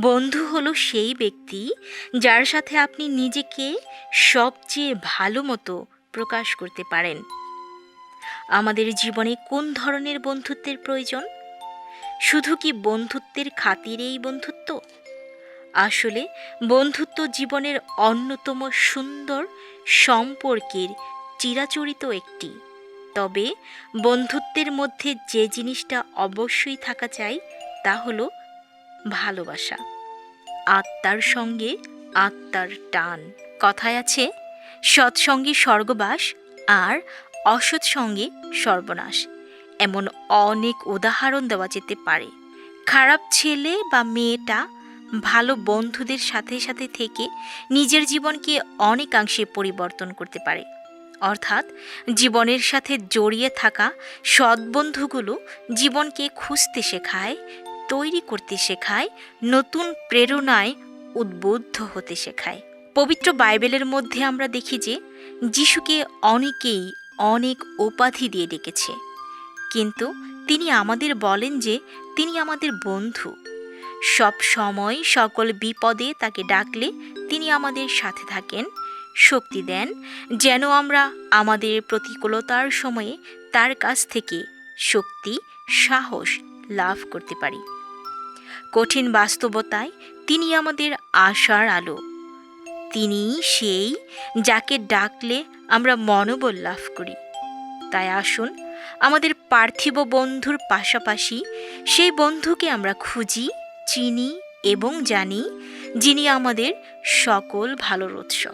বন্ধু হলো সেই ব্যক্তি যার সাথে আপনি নিজেকে সবচেয়ে ভালো মতো প্রকাশ করতে পারেন। আমাদের জীবনে কোন ধরনের বন্ধুত্বের প্রয়োজন? শুধু কি বন্ধুত্বের খাতিরেই বন্ধুত্ব? আসলে বন্ধুত্ব জীবনের অন্যতম সুন্দর সম্পর্কের চিরাচরিত একটি। তবে বন্ধুত্বের মধ্যে যে জিনিসটা অবশ্যই থাকা চাই তা হলো ভালোবাসা। আত্মার সঙ্গে আত্মার টান। কথায় আছে, সৎসঙ্গে স্বর্গবাস আর অসৎ সঙ্গে সর্বনাশ। এমন অনেক উদাহরণ দেওয়া যেতে পারে। খারাপ ছেলে বা মেয়েটা ভালো বন্ধুদের সাথে সাথে থেকে নিজের জীবনকে অনেকাংশে পরিবর্তন করতে পারে। অর্থাৎ জীবনের সাথে জড়িয়ে থাকা সৎবন্ধুগুলো জীবনকে খুঁজতে শেখায় তৈরি করতে শেখায়, নতুন প্রেরণায় উদ্বুদ্ধ হতে শেখায়। পবিত্র বাইবেলের মধ্যে আমরা দেখি যে, যিশুকে অনেকেই অনেক উপাধি দিয়ে ডেকেছে। কিন্তু তিনি আমাদের বলেন যে, তিনি আমাদের বন্ধু। সব সময় সকল বিপদে তাকে ডাকলে তিনি আমাদের সাথে থাকেন, শক্তি দেন, যেন আমরা আমাদের প্রতিকূলতার সময়ে তার কাছ থেকে শক্তি, সাহস লাভ করতে পারি। কঠিন বাস্তবতায় তিনি আমাদের আশার আলো। তিনি সেই যাকে ডাকলে আমরা মনোবল লাভ করি। তাই আসুন, আমাদের পার্থিব বন্ধুর পাশাপাশি সেই বন্ধুকে আমরা খুঁজি, চিনি এবং জানি যিনি আমাদের সকল ভালোর উৎস।